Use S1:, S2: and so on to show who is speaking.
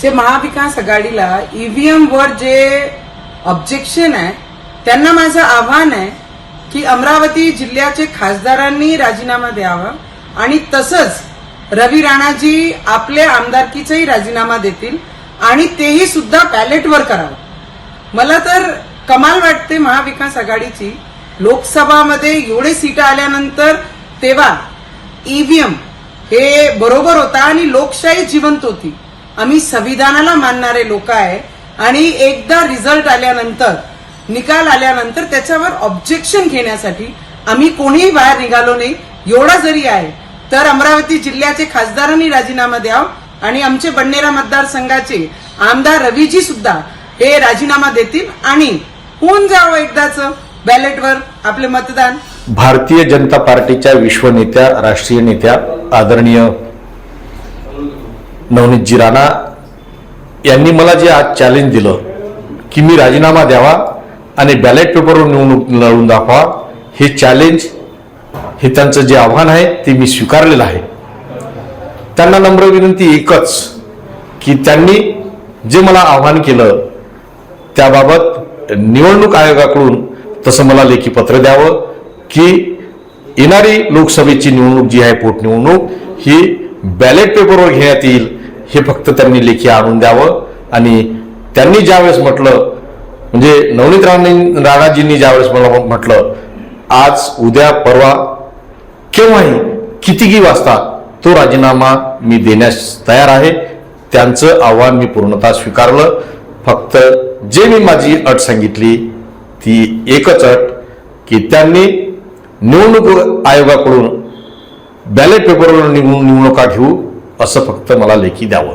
S1: जे महाविकास आघाडीला ईव्हीएम वर जे ऑब्जेक्शन आहे त्यांना माझं आव्हान आहे की अमरावती जिल्ह्याचे खासदारांनी राजीनामा द्यावा आणि तसंच रवी राणाजी आपले आमदारकीचाही राजीनामा देतील आणि तेही सुद्धा पॅलेटवर करावं. मला तर कमाल वाटते महाविकास आघाडीची लोकसभामध्ये एवढे सीट आल्यानंतर तेव्हा ईव्हीएम हे बरोबर होता आणि लोकशाही जिवंत होती. आम्ही संविधानाला मानणारे लोक आहे. आणि एकदा रिझल्ट आल्यानंतर निकाल आल्यानंतर त्याच्यावर ऑब्जेक्शन घेण्यासाठी आम्ही कोणीही बाहेर निघालो नाही. एवढा जरी आहे तर अमरावती जिल्ह्याचे खासदारांनी राजीनामा द्यावा आणि आमचे बंडेरा मतदारसंघाचे आमदार रवीजी सुद्धा हे राजीनामा देतील. आणि होऊन जावं एकदाच बॅलेटवर आपले मतदान.
S2: भारतीय जनता पार्टीच्या विश्वनेत्या राष्ट्रीय नेत्या आदरणीय नवनीत राणा यांनी मला जे आज चॅलेंज दिलं की मी राजीनामा द्यावा आणि बॅलेट पेपरवर निवडणूक लढून दाखवा हे चॅलेंज हे त्यांचं जे आव्हान आहे ते मी स्वीकारलेलं आहे. त्यांना नम्र विनंती एकच की त्यांनी जे मला आव्हान केलं त्याबाबत निवडणूक आयोगाकडून तसं मला लेखी पत्र द्यावं की येणारी लोकसभेची निवडणूक जी आहे पोटनिवडणूक ही बॅलेट पेपरवर घेण्यात येईल हे फक्त त्यांनी लेखी आणून द्यावं. आणि त्यांनी ज्यावेळेस म्हटलं म्हणजे नवनीत राणे राणाजींनी ज्यावेळेस मला म्हटलं आज उद्या परवा केव्हाही कितीही वाजता तो राजीनामा मी देण्यास तयार आहे. त्यांचं आव्हान मी पूर्णतः स्वीकारलं. फक्त जे मी माझी अट सांगितली ती एकच अट की त्यांनी निवडणूक आयोगाकडून बॅलेट पेपरवर निवडणुका घेऊ असं फक्त मला लेखी द्यावं.